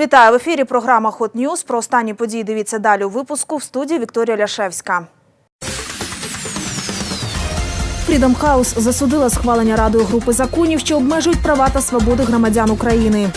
Вітаю в ефірі. Програма Hot News. Про останні події дивіться далі у випуску в студії Вікторія Ляшевська. Freedom House засудила схвалення радою групи законів, що обмежують права та свободи громадян України.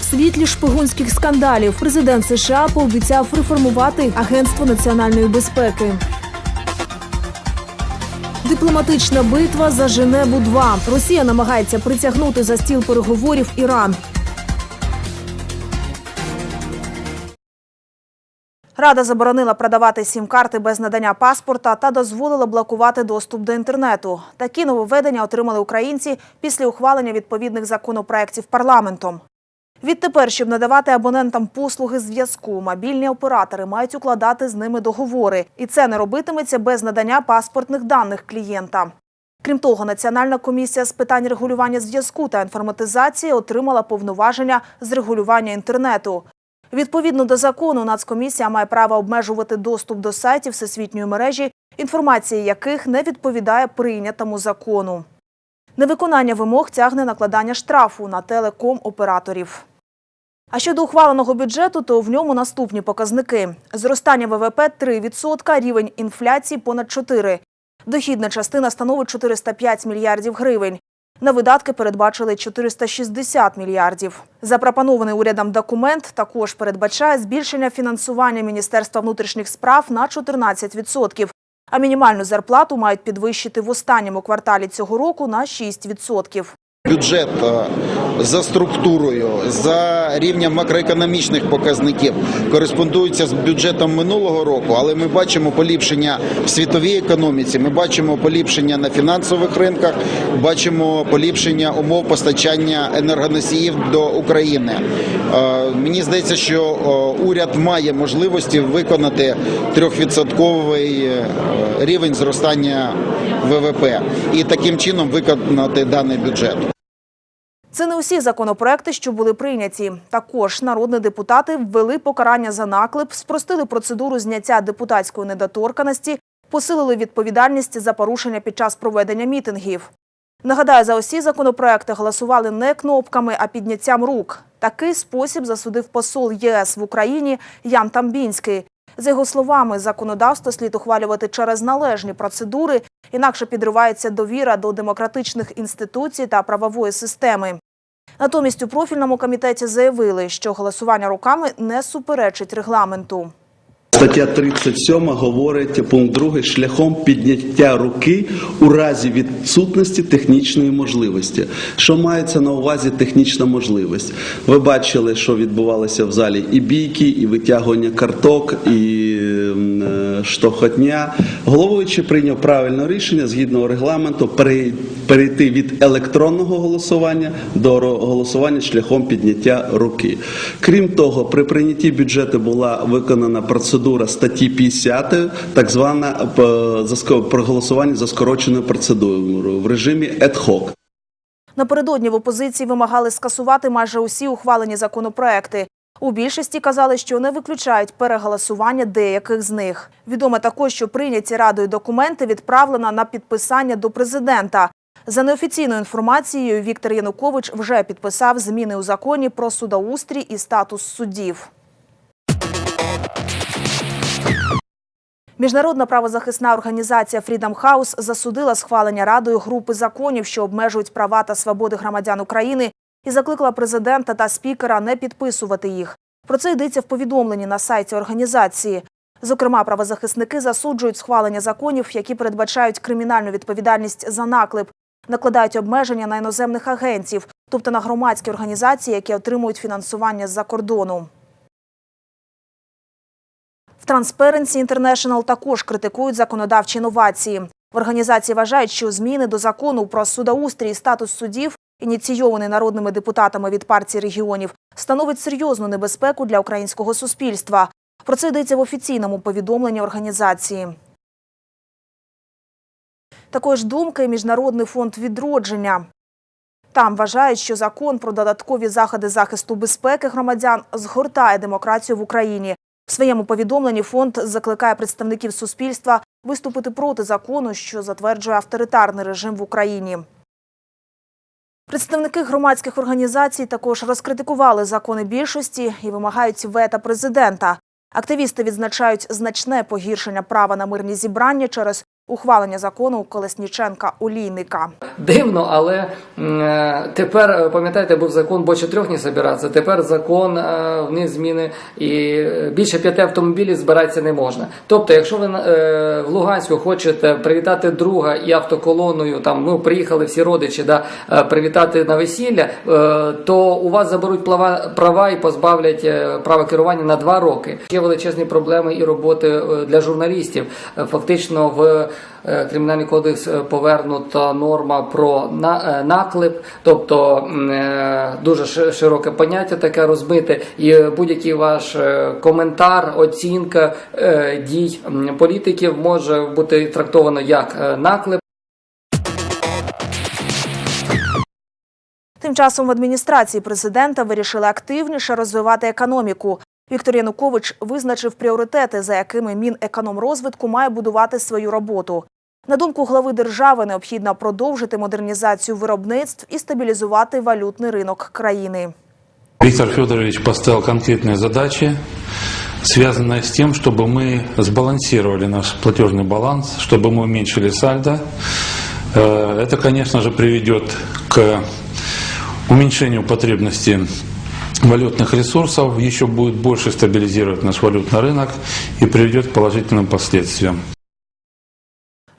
В світлі шпигунських скандалів президент США пообіцяв реформувати Агентство національної безпеки. Дипломатична битва за Женеву 2 Росія намагається притягнути за стіл переговорів Іран. Рада заборонила продавати сім-карти без надання паспорта та дозволила блокувати доступ до інтернету. Такі нововведення отримали українці після ухвалення відповідних законопроєктів парламентом. Відтепер, щоб надавати абонентам послуги зв'язку, мобільні оператори мають укладати з ними договори, і це не робитиметься без надання паспортних даних клієнта. Крім того, Національна комісія з питань регулювання зв'язку та інформатизації отримала повноваження з регулювання інтернету. Відповідно до закону, Нацкомісія має право обмежувати доступ до сайтів всесвітньої мережі, інформація яких не відповідає прийнятому закону. Невиконання вимог тягне накладання штрафу на телеком-операторів. А щодо ухваленого бюджету, то в ньому наступні показники: зростання ВВП 3%, рівень інфляції понад 4%. Дохідна частина становить 405 мільярдів гривень. На видатки передбачили 460 мільярдів. Запропонований урядом документ також передбачає збільшення фінансування Міністерства внутрішніх справ на 14%, а мінімальну зарплату мають підвищити в останньому кварталі цього року на 6%. Бюджет е, за структурою, за рівнем макроекономічних показників кореспондується з бюджетом минулого року, але ми бачимо поліпшення в світовій економіці. Ми бачимо поліпшення на фінансових ринках, бачимо поліпшення умов постачання енергоносіїв до України. Е, Мені здається, що е, уряд має можливості виконати трьохвідсотковий рівень зростання ВВП і таким чином виконати даний бюджет. Це не усі законопроекти, що були прийняті. Також народні депутати ввели покарання за наклеп, спростили процедуру зняття депутатської недоторканості, посилили відповідальність за порушення під час проведення мітингів. Нагадаю, за усі законопроекти голосували не кнопками, а підняттям рук. Такий спосіб засудив посол ЄС в Україні Ян Тамбінський. За його словами, законодавство слід ухвалювати через належні процедури, інакше підривається довіра до демократичних інституцій та правової системи. Натомість у профільному комітеті заявили, що голосування руками не суперечить регламенту. Стаття 37 говорить пункт 2 шляхом підняття руки у разі відсутності технічної можливості. Що мається на увазі технічна можливість? Ви бачили, що відбувалося в залі і бійки, і витягування карток, і м, е, штовхотня. Головуючий прийняв правильне рішення згідно регламенту перейти від електронного голосування до голосування шляхом підняття руки. Крім того, при прийнятті бюджету була виконана процедура статті 50, так е, ско- проголосування за скороченою процедурою в режимі ad-hoc. Напередодні в опозиції вимагали скасувати майже усі ухвалені законопроекти. У більшості казали, що не виключають переголосування деяких з них. Відомо також, що прийняті радою документи відправлено на підписання до президента. За неофіційною інформацією, Віктор Янукович вже підписав зміни у законі про судоустрій і статус суддів. Міжнародна правозахисна організація Freedom House засудила схвалення радою групи законів, що обмежують права та свободи громадян України, і закликала президента та спікера не підписувати їх. Про це йдеться в повідомленні на сайті організації. Зокрема, правозахисники засуджують схвалення законів, які передбачають кримінальну відповідальність за наклеп, накладають обмеження на іноземних агентів, тобто на громадські організації, які отримують фінансування з-за кордону. Transparency International також критикують законодавчі новації. В організації вважають, що зміни до закону про судоустрій і статус суддів, ініційований народними депутатами від партії регіонів, становить серйозну небезпеку для українського суспільства. Про це йдеться в офіційному повідомленні організації. Також думки Міжнародний фонд відродження. Там вважають, що закон про додаткові заходи захисту безпеки громадян згортає демократію в Україні. В своєму повідомленні фонд закликає представників суспільства виступити проти закону, що затверджує авторитарний режим в Україні. Представники громадських організацій також розкритикували закони більшості і вимагають вета президента. Активісти відзначають значне погіршення права на мирні зібрання через ухвалення закону Колесніченка Олійника. Дивно, але е, тепер е, пам'ятаєте, був закон більше трьох не збиратися. Тепер закон е, вниз зміни і більше п'яти автомобілів збиратися не можна. Тобто, якщо ви в Луганську хочете привітати друга і автоколоною, там ну приїхали всі родичі, да привітати на весілля, то у вас заберуть права, права і позбавлять права керування на два роки. Є величезні проблеми і роботи для журналістів. Фактично в кримінальний кодекс е, повернута норма про е, наклеп, тобто е, дуже широке поняття таке розбите, і е, будь-який ваш е, коментар, оцінка е, дій політиків може бути трактовано як е, наклеп. Тим часом в адміністрації президента вирішили активніше розвивати економіку. Віктор Янукович визначив пріоритети, за якими Мінекономрозвитку має будувати свою роботу. На думку глави держави, необхідно продовжити модернізацію виробництв і стабілізувати валютний ринок країни. Виктор Федорович поставил конкретные задачи, связанные с тем, чтобы мы сбалансировали наш платежный баланс, чтобы мы уменьшили сальдо. Э, Это, конечно же, приведет к уменьшению потребности валютных ресурсов, еще будет больше стабилизировать наш валютный рынок и приведет к положительным последствиям.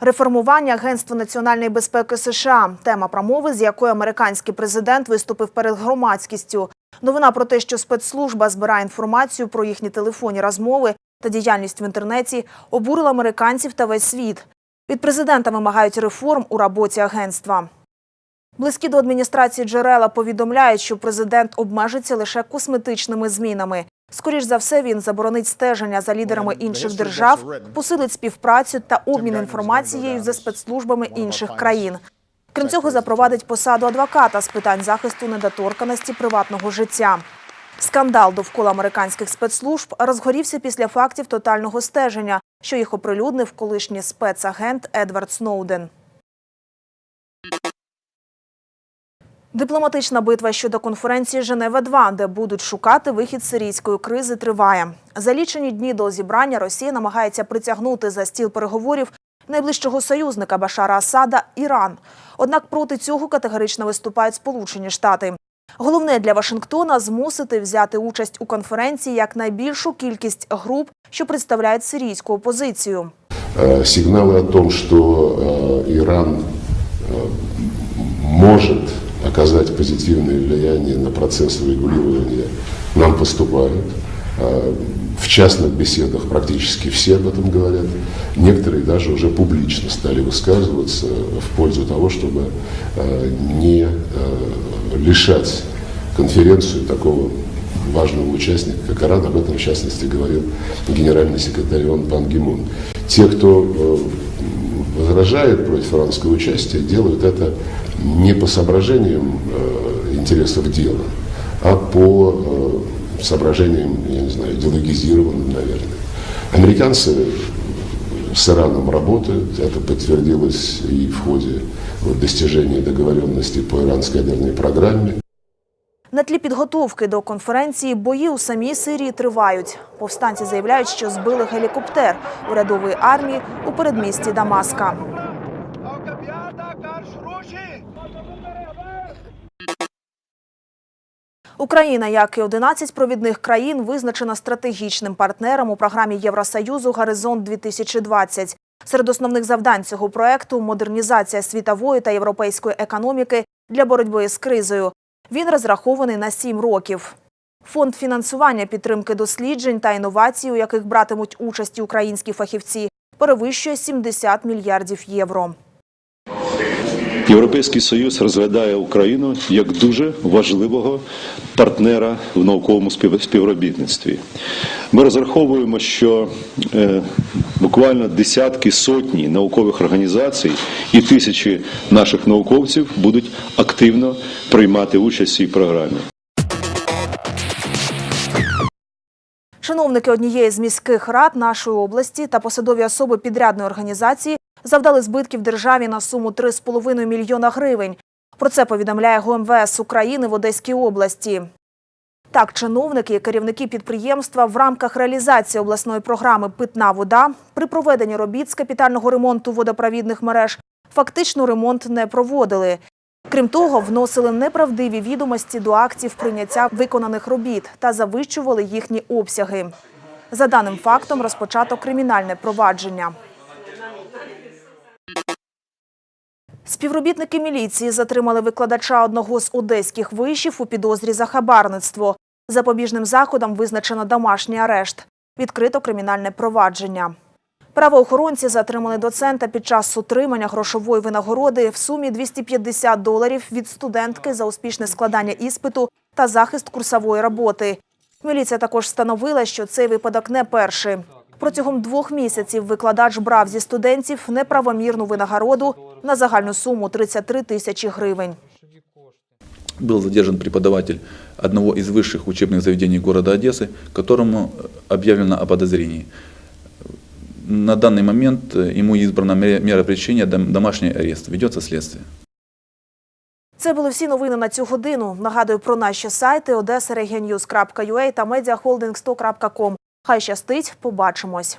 Реформування Агентства національної безпеки США тема промови, з якою американський президент виступив перед громадськістю. Новина про те, що спецслужба збирає інформацію про їхні телефонні розмови та діяльність в інтернеті, обурила американців та весь світ. Від президента вимагають реформ у роботі агентства. Близькі до адміністрації джерела повідомляють, що президент обмежиться лише косметичними змінами. Скоріш за все, він заборонить стеження за лідерами інших держав, посилить співпрацю та обмін інформацією за спецслужбами інших країн. Крім цього, запровадить посаду адвоката з питань захисту недоторканості приватного життя. Скандал довкола американських спецслужб розгорівся після фактів тотального стеження, що їх оприлюднив колишній спецагент Едвард Сноуден. Дипломатична битва щодо конференції Женева 2 де будуть шукати вихід з сирійської кризи, триває. За лічені дні до зібрання Росія намагається притягнути за стіл переговорів найближчого союзника Башара Асада Іран. Однак проти цього категорично виступають Сполучені Штати. Головне для Вашингтона змусити взяти участь у конференції як найбільшу кількість груп, що представляють сирійську опозицію. Э, сигналы о том, что э, Иран э, может Оказать позитивное влияние на процесс регулирования, нам поступают. Э, В частных беседах практически все об этом говорят. Некоторые даже уже публично стали высказываться в пользу того, чтобы э, не э, лишать конференцию такого важного участника, как Иран, об этом в частности говорил генеральный секретарь ООН Пан Гимун. Те, кто э, возражает против иранского участия, делают это не по соображениям э, интересов дела, а по э, соображениям, я не знаю, идеологизированным, наверное. Американцы с Ираном работают, это подтвердилось и в ходе вот, достижения договоренности по иранской ядерной программе. На тлі підготовки до конференції бої у самій Сирії тривають. Повстанці заявляють, що збили гелікоптер урядової армії у передмісті Дамаска. Україна, як і 11 провідних країн, визначена стратегічним партнером у програмі Євросоюзу Горизонт 2020 Серед основних завдань цього проекту модернізація світової та європейської економіки для боротьби з кризою. Він розрахований на 7 років. Фонд фінансування підтримки досліджень та інновацій, у яких братимуть участь українські фахівці, перевищує 70 мільярдів євро. Європейський Союз розглядає Україну як дуже важливого партнера в науковому спів- співробітництві. Ми розраховуємо, що е, буквально десятки, сотні наукових організацій і тисячі наших науковців будуть активно приймати участь в цій програмі. Чиновники однієї з міських рад нашої області та посадові особи підрядної організації завдали збитків державі на суму 3,5 мільйона гривень. Про це повідомляє ГУМВС України в Одеській області. Так, чиновники і керівники підприємства в рамках реалізації обласної програми Питна вода при проведенні робіт з капітального ремонту водопровідних мереж фактично ремонт не проводили. Крім того, вносили неправдиві відомості до актів прийняття виконаних робіт та завищували їхні обсяги. За даним фактом розпочато кримінальне провадження. Співробітники міліції затримали викладача одного з одеських вишів у підозрі за хабарництво. Запобіжним заходом визначено домашній арешт. Відкрито кримінальне провадження. Правоохоронці затримали доцента під час отримання грошової винагороди в сумі 250 доларів від студентки за успішне складання іспиту та захист курсової роботи. Міліція також встановила, що цей випадок не перший. Протягом двох місяців викладач брав зі студентів неправомірну винагороду на загальну суму 33 тисячі гривень. был задержан преподаватель одного из высших учебных заведений города Одессы, которому объявлено о подозрении. На данный момент э, ему избрана мера мера пресечения дом- домашний арест. Ведется следствие. Це були всі новини на цю годину. Нагадую про наші сайти odessaregionews.ua та mediaholding100.com. Хай щастить, побачимось.